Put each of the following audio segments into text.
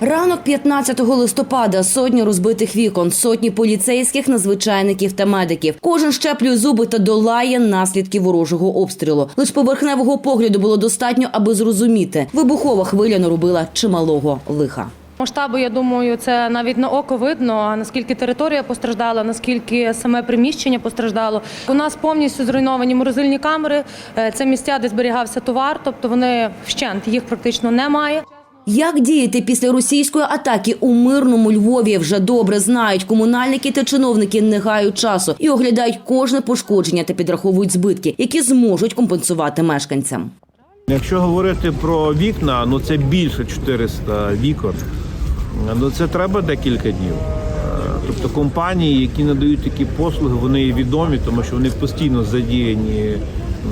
Ранок 15 листопада сотні розбитих вікон, сотні поліцейських, надзвичайників та медиків. Кожен щеплює зуби та долає наслідки ворожого обстрілу. Лиш поверхневого погляду було достатньо, аби зрозуміти. Вибухова хвиля наробила чималого лиха. Масштабу, я думаю, це навіть на око видно, наскільки територія постраждала, наскільки саме приміщення постраждало. У нас повністю зруйновані морозильні камери. Е, Це місця, де зберігався товар, тобто вони вщент, їх практично немає. Як діяти після російської атаки у мирному Львові вже добре знають комунальники та чиновники не гають часу і оглядають кожне пошкодження та підраховують збитки, які зможуть компенсувати мешканцям. Якщо говорити про вікна, ну це більше 400 вікон. Ну це треба декілька днів. Е, Тобто компанії, які надають такі послуги, вони відомі, тому що вони постійно задіяні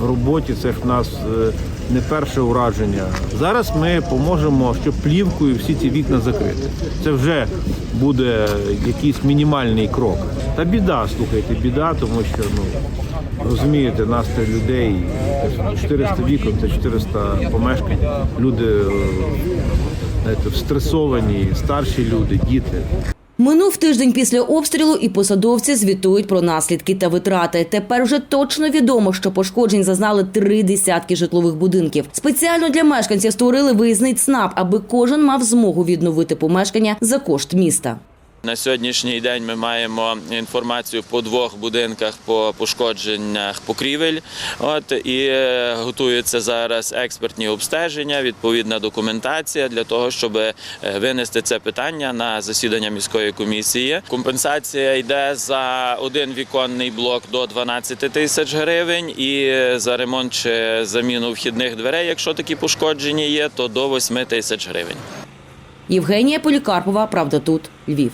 в роботі. Це ж в нас е, не перше ураження. Зараз ми поможемо, щоб плівкою всі ці вікна закрити. Це вже буде якийсь мінімальний крок. Та біда, слухайте, біда, тому що ну розумієте, настрій людей 400 вікон, це 400 помешкань. Люди е, знаєте, стресовані, старші люди, діти. Минув тиждень після обстрілу, і посадовці звітують про наслідки та витрати. Тепер вже точно відомо, що пошкоджень зазнали три десятки житлових будинків. Спеціально для мешканців створили виїзний ЦНАП, аби кожен мав змогу відновити помешкання за кошт міста. На сьогоднішній день ми маємо інформацію по двох будинках по пошкодженнях покрівель. От і е, готуються зараз експертні обстеження, відповідна документація для того, щоб е, винести це питання на засідання міської комісії. Компенсація йде за один віконний блок до 12 тисяч гривень, і за ремонт чи заміну вхідних дверей, якщо такі пошкоджені є, то до 8 тисяч гривень. Євгенія Полікарпова, правда, тут Львів.